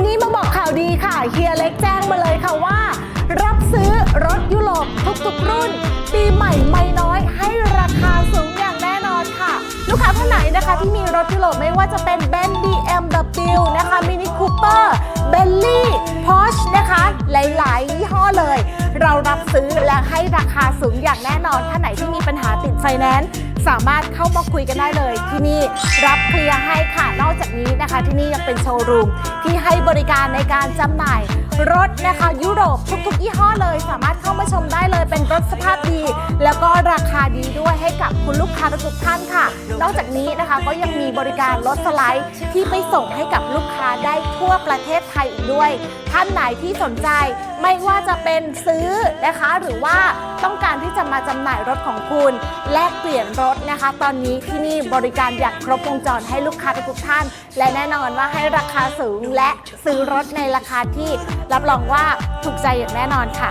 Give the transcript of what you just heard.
ันนี้มาบอกข่าวดีค่ะเฮียเล็กแจ้งมาเลยค่ะว่า รับซื้อรถยุโรปทุกๆ รุ่น ปีใหม่ไม่น้อยให้ราคาสูงอย่างแน่นอนค่ะ ลูกค้าท่านไหนนะคะที่มีรถยุโรปไม่ว่าจะเป็นเบนด์ BMW นะคะมินิคูเปอร์เบลลี่พอชนะคะ หลายๆยี่ห้อเลย เรารับซื้อและให้ราคาสูงอย่างแน่นอนท่านไหนที่มีปัญหาติดไฟแนนซ์ สามารถเข้ามาคุยกันได้เลย ที่นี่รับเคลียร์ให้ค่ะ นอกจากนี้นะคะ ที่นี่ยังเป็นโชว์รูมที่ให้บริการในการจำหน่าย รถนะคะยุโรปทุกๆยี่ห้อเลย สามารถเข้ามาชมได้เลยเป็นรถส ราคาดีด้วยให้กับคุณลูกค้าทุกท่านค่ะ นอกจากนี้นะคะก็ยังมีบริการรถสไลด์ที่ไปส่งให้กับลูกค้าได้ทั่วประเทศไทยอีกด้วย ท่านไหนที่สนใจไม่ว่าจะเป็นซื้อนะคะ หรือว่าต้องการที่จะมาจำหน่ายรถของคุณ แลกเปลี่ยนรถนะคะ ตอนนี้ที่นี่บริการอย่างครบวงจรให้ลูกค้าทุกท่าน และแน่นอนว่าให้ราคาสูงและซื้อรถในราคาที่รับรองว่าถูกใจอย่างแน่นอนค่ะ